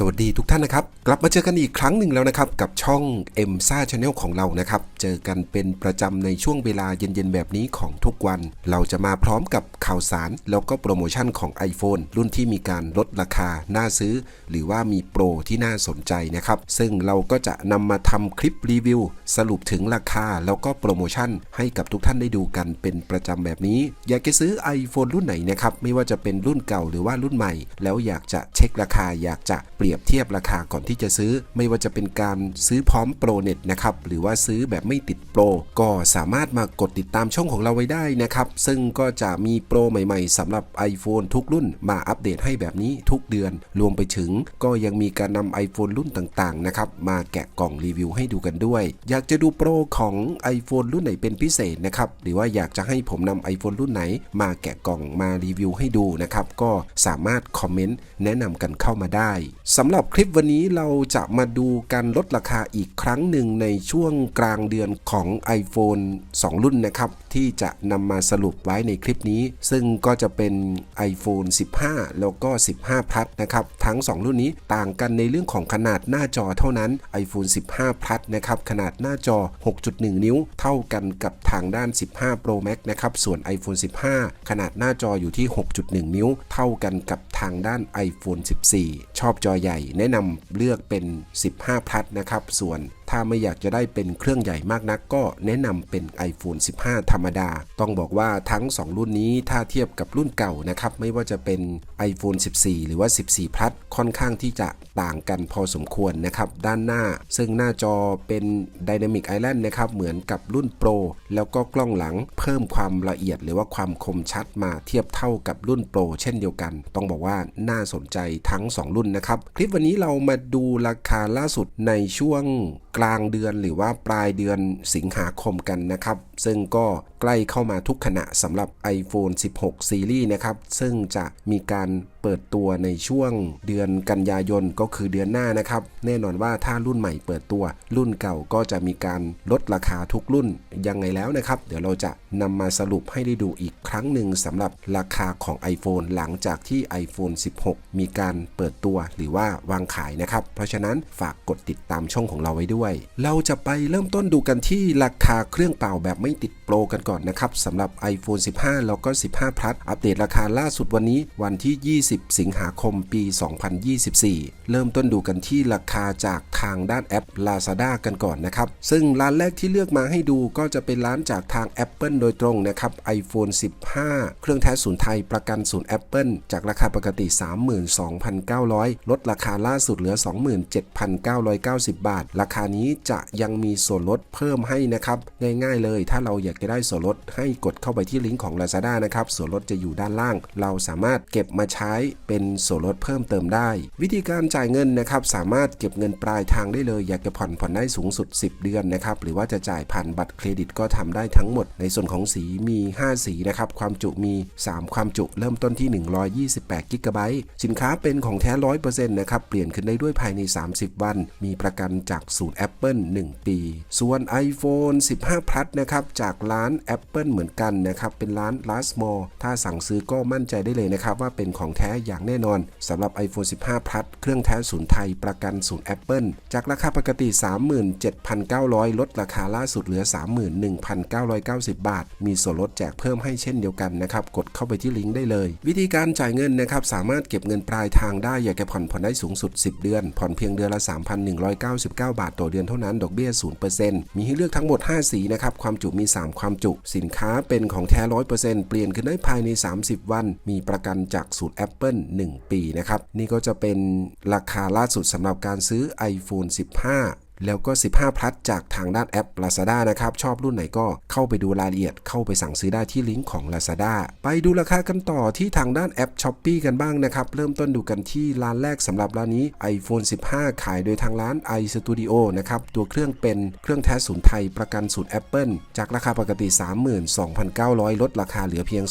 สวัสดีทุกท่านนะครับ กลับมาเจอกันอีกครั้งหนึ่งแล้วนะครับ กับช่อง m อ็มซ่าชาแนลของเรานะครับ เจอกันเป็นประจำในช่วงเวลาเย็นๆ แบบนี้ของทุกวัน เราจะมาพร้อมกับข่าวสาร แล้วก็โปรโมชั่นของ iPhone รุ่นที่มีการลดราคา น่าซื้อ หรือว่ามีโปรที่น่าสนใจนะครับ ซึ่งเราก็จะนำมาทำคลิปรีวิว สรุปถึงราคา แล้วก็โปรโมชั่น ให้กับทุกท่านได้ดูกันเป็นประจำแบบนี้ อยากจะซื้อ iPhone รุ่นไหนนะครับไม่ว่าจะเป็นรุ่นเก่าหรือว่ารุ่นใหม่ แล้วอยากจะเช็คราคาอยากจะเปรียบเทียบราคาก่อนที่จะซื้อ ไม่ว่าจะเป็นการซื้อพร้อมโปรเน็ตนะครับหรือว่าซื้อแบบไม่ติดโปรก็สามารถมากดติดตามช่องของเราไว้ได้นะครับ ซึ่งก็จะมีโปรใหม่ๆสำหรับ iPhone ทุกรุ่นมาอัปเดตให้แบบนี้ทุกเดือน รวมไปถึงก็ยังมีการนำ iPhone รุ่นต่างๆนะครับมาแกะกล่องรีวิวให้ดูกันด้วย อยากจะดูโปรของ iPhone รุ่นไหนเป็นพิเศษนะครับหรือว่าอยากจะให้ผมนำ iPhone รุ่นไหน มาแกะกล่องมารีวิวให้ดูนะครับก็สามารถคอมเมนต์แนะนำกันเข้ามาได้สำหรับคลิปวันนี้เราจะมาดูการลดราคาอีกครั้งหนึ่งในช่วงกลางเดือนของ iPhone 2 รุ่นนะครับที่จะนำมาสรุปไว้ในคลิปนี้ ซึ่งก็จะเป็น iPhone 15 แล้วก็ 15 Plus นะครับ ทั้ง 2 รุ่นนี้ต่างกันในเรื่องของขนาดหน้าจอเท่านั้น iPhone 15 Plus นะครับขนาดหน้าจอ 6.1 นิ้ว เท่ากันกับทางด้าน 15 Pro Max นะครับ ส่วน iPhone 15 ขนาดหน้าจออยู่ที่ 6.1 นิ้ว เท่ากันกับทางด้าน iPhone 14 ชอบจอใหญ่แนะนำเลือกเป็น 15 Plus นะครับ ส่วน ถ้าไม่อยากจะได้เป็นเครื่องใหญ่มากนัก ก็แนะนำเป็น iPhone 15 ธรรมดา ต้องบอกว่าทั้ง 2 รุ่นนี้ถ้าเทียบกับรุ่นเก่านะครับ ไม่ว่าจะเป็น iPhone 14 หรือว่า 14 Plus ค่อนข้างที่จะต่างกันพอสมควรนะครับ ด้านหน้า ซึ่งหน้าจอเป็น Dynamic Island นะครับเหมือนกับรุ่น Pro แล้วก็กล้องหลังเพิ่มความละเอียดหรือว่าความคมชัดมาเทียบเท่ากับรุ่น Pro เช่นเดียวกัน ต้องบอกว่าน่าสนใจทั้ง 2 รุ่นนะครับ คลิปวันนี้เรามาดูราคาล่าสุดในช่วงกลางเดือนหรือว่าปลายเดือนสิงหาคมกันนะครับ ซึ่งก็ใกล้เข้ามาทุกขณะสำหรับ iPhone 16 ซีรีส์นะครับ ซึ่งจะมีการเปิดตัวในช่วงเดือนกันยายนก็คือเดือนหน้านะครับ แน่นอนว่าถ้ารุ่นใหม่เปิดตัว รุ่นเก่าก็จะมีการลดราคาทุกรุ่นยังไงแล้วนะครับ เดี๋ยวเราจะนำมาสรุปให้ได้ดูอีกครั้งหนึ่งสำหรับราคาของ iPhone หลังจากที่ iPhone 16 มีการเปิดตัวหรือว่าวางขายนะครับ เพราะฉะนั้นฝากกดติดตามช่องของเราไว้ด้วย เราจะไปเริ่มต้นดูกันที่ราคาเครื่องเป่าแบบไม่ไม่ติดโปรกันก่อนนะครับสำหรับ iPhone 15 แล้วก็ 15 Plus อัปเดตราคาล่าสุดวันนี้วันที่ 20 สิงหาคมปี 2024 เริ่มต้นดูกันที่ราคาจากทางด้านแอป Lazada กันก่อนนะครับ ซึ่งร้านแรกที่เลือกมาให้ดูก็จะเป็นร้านจากทาง Apple โดยตรงนะครับ iPhone 15 เครื่องแท้ศูนย์ไทยประกันศูนย์ Apple จากราคาปกติ 32,900 ลดราคาล่าสุดเหลือ 27,990 บาท ราคานี้จะยังมีส่วนลดเพิ่มให้นะครับ ง่ายๆเลยถ้าเราอยากจะได้ส่วนลดให้กดเข้าไปที่ลิงก์ของ Lazada นะครับ ส่วนลดจะอยู่ด้านล่าง เราสามารถเก็บมาใช้เป็นส่วนลดเพิ่มเติมได้ วิธีการจ่ายเงินนะครับ สามารถเก็บเงินปลายทางได้เลย อยากจะผ่อนผ่อนได้สูงสุด 10 เดือนนะครับ หรือว่าจะจ่ายผ่านบัตรเครดิตก็ทำได้ทั้งหมด ในส่วนของสีมี 5 สีนะครับ ความจุมี 3 ความจุเริ่มต้นที่ 128กิกะไบต์สินค้าเป็นของแท้ 100%นะครับ เปลี่ยนขึ้นได้ด้วยภายใน 30 วัน มีประกันจากศูนย์ Apple 1 ปี ส่วน iPhone 15 Plus นะครับจากร้าน Apple เหมือนกันนะครับเป็นร้าน Last Mall ถ้าสั่งซื้อก็มั่นใจได้เลยนะครับว่าเป็นของแท้อย่างแน่นอนสำหรับ iPhone 15 Plus เครื่องแท้ศูนย์ไทยประกันศูนย์ Apple จากราคาปกติ 37,900 ลดราคาล่าสุดเหลือ 31,990 บาท มีส่วนลดแจกเพิ่มให้เช่นเดียวกันนะครับกดเข้าไปที่ลิงก์ได้เลย วิธีการจ่ายเงินนะครับสามารถเก็บเงินปลายทางได้อยากจะผ่อนผ่อนได้สูงสุด 10 เดือน ผ่อนเพียงเดือนละ 3,199 บาท ต่อเดือนเท่านั้นดอกเบี้ย0%มีให้เลือกทั้งหมด 5 สีนะครับความจุมี 3 ความจุ สินค้าเป็นของแท้100%เปลี่ยนขึ้นได้ภายใน 30 วัน มีประกันจากสูตร Apple 1 ปีนะครับ นี่ก็จะเป็นราคาล่าสุดสำหรับการซื้อ iPhone 15 แล้วก็ 15 Plus จากทางด้านแอป Lazada นะครับ ชอบรุ่นไหนก็เข้าไปดูรายละเอียด เข้าไปสั่งซื้อได้ที่ลิงก์ของ Lazada ไปดูราคากันต่อที่ทางด้านแอป s h อ p e e กันบ้างนะครับ เริ่มต้นดูกันที่ร้านแรกสำหรับร้านนี้ iPhone 15 ขายโดยทางร้าน iStudio นะครับ ตัวเครื่องเป็นเครื่องแท้ศูนย์ไทยประกันศูนย์ Apple จากราคาปกติ 32,900 ลดราคาเหลือเพียง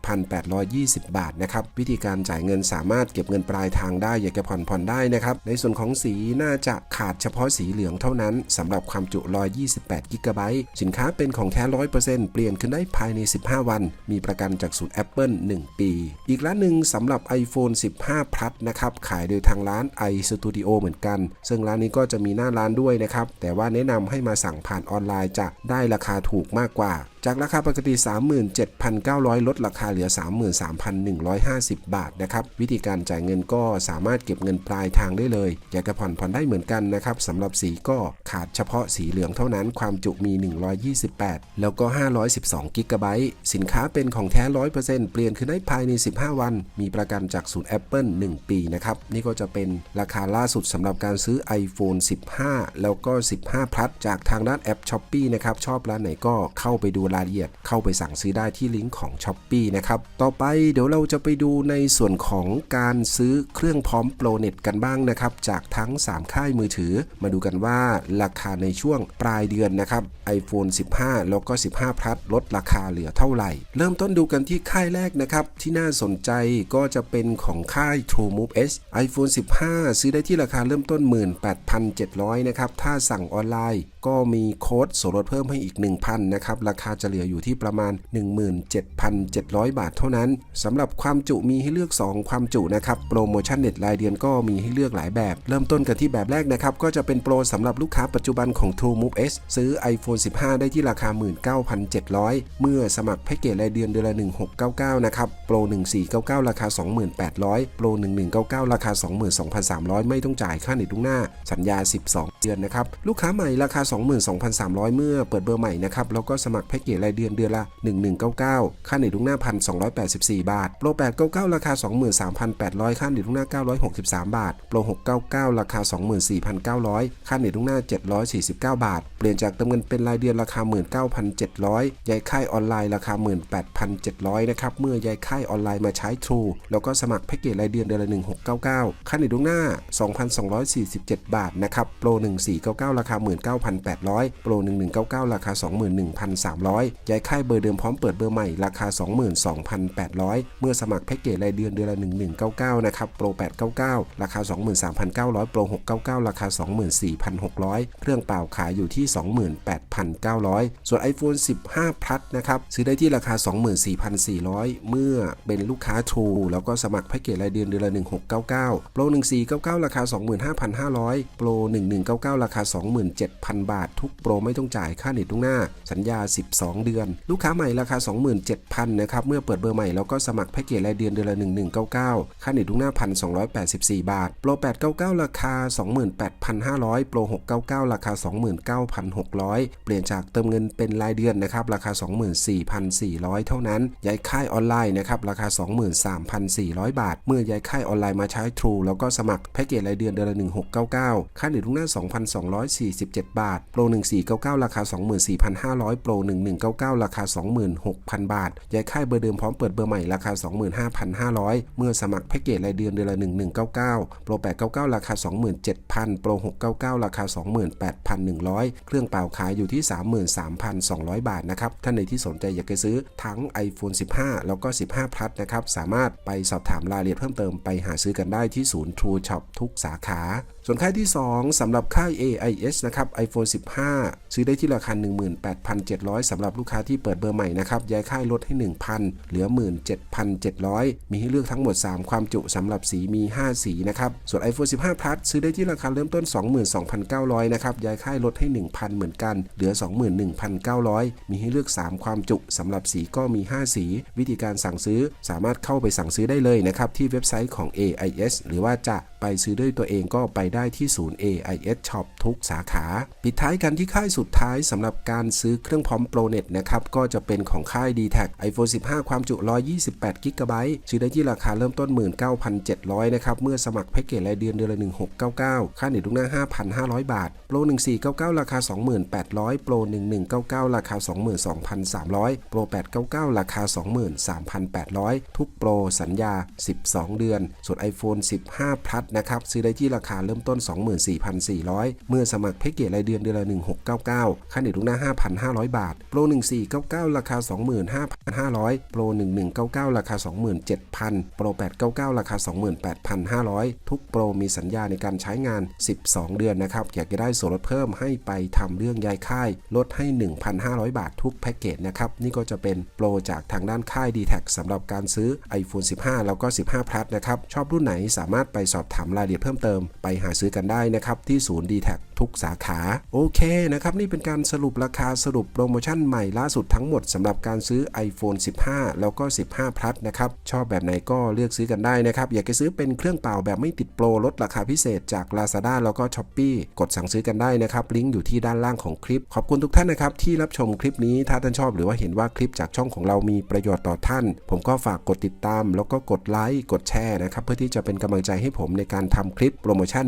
28,820 บาทนะครับ วิธีการจ่ายเงินสามารถเก็บเงินปลายทางได้อยากจะผ่อนผ่อนได้นะครับ ในส่วนของสีน่าจะขาดเฉพาะสีเหลืองเท่านั้นสำหรับความจุ128 g b สินค้าเป็นของแท้ 100%เปลี่ยนขึ้นได้ภายใน 15 วัน มีประกันจากศูนย์ Apple 1 ปี อีกร้านหนึ่งสำหรับ iPhone 15 Plus นะครับ ขายโดยทางร้าน iStudio เหมือนกัน ซึ่งร้านนี้ก็จะมีหน้าร้านด้วยนะครับ แต่ว่าแนะนำให้มาสั่งผ่านออนไลน์จะได้ราคาถูกมากกว่าจากราคาปกติ 37,900 ลดราคาเหลือ 33,150 บาทนะครับ วิธีการจ่ายเงินก็สามารถเก็บเงินปลายทางได้เลย อยากจะผ่อนผ่อนได้เหมือนกันนะครับสำหรับสีก็ขาดเฉพาะสีเหลืองเท่านั้น ความจุมี 128 แล้วก็ 512 กิกะไบต์ สินค้าเป็นของแท้ 100%เปลี่ยนคือได้ภายใน 15 วัน มีประกันจากศูนย์ Apple 1 ปีนะครับ นี่ก็จะเป็นราคาล่าสุดสำหรับการซื้อ iPhone 15 แล้วก็ 15 Plus จากทางด้านแอป s h อ p e e นะครับ ชอบร้านไหนก็เข้าไปดูรายละเอียดเข้าไปสั่งซื้อได้ที่ลิงก์ของ s h อ p e e นะครับต่อไปเดี๋ยวเราจะไปดูในส่วนของการซื้อเครื่องพร้อมโปรเน็ตกันบ้างนะครับจากทั้ง 3 ค่ายมือถือ มาดูกันว่าราคาในช่วงปลายเดือนนะครับ iPhone 15 แล้วก็ 15 Plus ลดราคาเหลือเท่าไหร่ เริ่มต้นดูกันที่ค่ายแรกนะครับ ที่น่าสนใจก็จะเป็นของค่าย TrueMove S iPhone 15 ซื้อได้ที่ราคาเริ่มต้น 18,700 นะครับ ถ้าสั่งออนไลน์ก็มีโค้ดส่วนลดเพิ่มให้อีก 1,000นะครับราคาจะเหลืออยู่ที่ประมาณ 17,700 บาทเท่านั้นสำหรับความจุมีให้เลือก 2 ความจุนะครับโปรโมชั่นเน็ตรายเดือนก็มีให้เลือกหลายแบบ เริ่มต้นกันที่แบบแรกนะครับก็จะเป็นโปรสำหรับลูกค้าปัจจุบันของ TrueMove S ซื้อ iPhone 15 ได้ที่ราคา 19,700 เมื่อสมัครแพ็กเกจรายเดือนเดือนละ 1699 นะครับโปร 1499 ราคา 2800 โปร 1199 ราคา 22,300 ไม่ต้องจ่ายค่าเน็ตล่วงหน้า สัญญา 12 เดือนนะครับลูกค้าใหม่ราคา22,300 เมื่อเปิดเบอร์ใหม่นะครับ แล้วก็สมัครแพ็กเกจรายเดือนเดือนละ 1199 ค่าเหน็ตลูกหน้า 1,284 บาท โปร 899 ราคา 23,800 ค่าเหน็ตลูกหน้า 963 บาท โปร 699 ราคา 24,900 ค่าเหน็ตลูกหน้า 749 บาท เปลี่ยนจากเติมเงินเป็นรายเดือนราคา 19,700ย้ายค่ายออนไลน์ราคา 18,700 นะครับ เมื่อย้ายค่ายออนไลน์มาใช้ True แล้วก็สมัครแพ็กเกจรายเดือนเดือนละ 1699 ค่าเน็ตลูกหน้า 2,247 บาทนะครับ โปร 1499 ราคา 19,000 11,800 Pro 1199 ราคา 21,300 ย้ายค่ายเบอร์เดิมพร้อมเปิดเบอร์ใหม่ ราคา 22,800 เมื่อสมัครแพ็กเกจรายเดือนเดือนละ 1199 นะครับโปร899 ราคา 23,900โปร699 ราคา 24,600 เครื่องเปล่าขายอยู่ที่ 28,900 ส่วน iPhone 15 Plus นะครับซื้อได้ที่ราคา 24,400 เมื่อเป็นลูกค้า True แล้วก็สมัครแพ็กเกจรายเดือนเดือนละ 1699โปร1499 ราคา 25,500โปร1199 ราคา 27,000บาท ทุกโปรไม่ต้องจ่ายค่าเน็ตล่วงหน้า สัญญา 12 เดือน ลูกค้าใหม่ราคา 27,000นะครับเมื่อเปิดเบอร์ใหม่แล้วก็สมัครแพ็กเกจรายเดือนเดือนละ 1199 ค่าเน็ตล่วงหน้า 1,284 บาท โปร 899 ราคา 28,500 โปร 699 ราคา 29,600 เปลี่ยนจากเติมเงินเป็นรายเดือนนะครับราคา 24,400 เท่านั้น ย้ายค่ายออนไลน์นะครับราคา 23,400 บาท เมื่อย้ายค่ายออนไลน์มาใช้ True แล้วก็สมัครแพ็กเกจรายเดือนเดือนละ 1699 ค่าเน็ตล่วงหน้า 2,247 บาทท โปร 1499 ราคา 24,500 โปร 1199 ราคา 26,000 บาท ย้ายค่ายเบอร์เดิมพร้อมเปิดเบอร์ใหม่ราคา 25,500 เมื่อสมัครแพ็กเกจรายเดือนเดือนละ 1199 โปร 899 ราคา 27,000 โปร 699 ราคา 28,100 เครื่องเปล่าขายอยู่ที่ 33,200 บาทนะครับ ท่านใดที่สนใจอยากจะซื้อทั้ง iPhone 15 แล้วก็ 15 Plus นะครับ สามารถไปสอบถามรายละเอียดเพิ่มเติมไปหาซื้อกันได้ที่ศูนย์ True Shop ทุกสาขา ส่วนค่ายที่ 2สำหรับค่าย AIS นะครับ iPhone 15 ซื้อได้ที่ราคา 18,700สำหรับลูกค้าที่เปิดเบอร์ใหม่นะครับ ย้ายค่ายลดให้ 1,000 เหลือ 17,700 มีให้เลือกทั้งหมด 3 ความจุสำหรับสีมี 5 สีนะครับ ส่วน iPhone 15 Plus ซื้อได้ที่ราคาเริ่มต้น 22,900 นะครับ ย้ายค่ายลดให้ 1,000 เหมือนกัน เหลือ 21,900 มีให้เลือก 3 ความจุสำหรับสีก็มี 5 สี วิธีการสั่งซื้อสามารถเข้าไปสั่งซื้อได้เลยนะครับที่เว็บไซต์ของ AIS หรือว่าจะไปซื้อด้วยตัวเองก็ไปได้ได้ที่ศูนย์ AIS Shop ทุกสาขา ปิดท้ายกันที่ค่ายสุดท้ายสำหรับการซื้อเครื่องพร้อมโปรเน็ตนะครับ ก็จะเป็นของค่าย d t แท iPhone 15 ความจุ 128 g b ซื้อได้ที่ราคาเริ่มต้น 19,700 นะครับ เมื่อสมัครแพ็กเกจรายเดือนเดือนละ 1699 ค่าเน็ตลูกหน้า 5,500 บาท โปร 1499 ราคา 2800โปร 1199 ราคา 22,300 โปร 899 ราคา 23,800 ทุกโปรสัญญา 12 เดือน ส่วน iPhone 15 Plus นะครับ ซื้อได้ที่ราคาเริ่มต้นต้น 24,400 เมื่อสมัครแพ็กเกจรายเดือนเดือนละ 1699 ค่าเน็ตลูกหน้า 5,500 บาท โปร 1499 ราคา 25,500 โปร 1199 ราคา 27,000 โปร 899 ราคา 28,500 ทุกโปรมีสัญญาในการใช้งาน 12 เดือนนะครับ อยากจะได้ส่วนลดเพิ่มให้ไปทำเรื่องย้ายค่าย ลดให้ 1,500 บาททุกแพ็กเกจนะครับ นี่ก็จะเป็นโปรจากทางด้านค่าย d t แทสำหรับการซื้อ iPhone 15 แล้วก็ 15 Plus นะครับ ชอบรุ่นไหนสามารถไปสอบถามรายละเอียดเพิ่มเติมไปหาาซื้อกันได้นะครับ ที่ศูนย์ d t แททุกสาขา โอเคนะครับ นี่เป็นการสรุปราคาสรุปโปรโมชั่นใหม่ล่าสุดทั้งหมดสำหรับการซื้อ iPhone 15 แล้วก็ 15 Plus นะครับ ชอบแบบไหนก็เลือกซื้อกันได้นะครับ อยากจะซื้อเป็นเครื่องเปล่าแบบไม่ติดโปรลดราคาพิเศษจาก Lazada แล้วก็ s h อ p e e กดสั่งซื้อกันได้นะครับ ลิงก์อยู่ที่ด้านล่างของคลิป ขอบคุณทุกท่านนะครับที่รับชมคลิปนี้ถ้าท่านชอบหรือว่าเห็นว่าคลิปจากช่องของเรามีประโยชน์ต่อท่าน ผมก็ฝากกดติดตาม แล้วก็กดไลค์กดแชร์นะครับเพื่อที่จะเป็นกำลังใจให้ผมในการทำคลิปโปรโมชั่น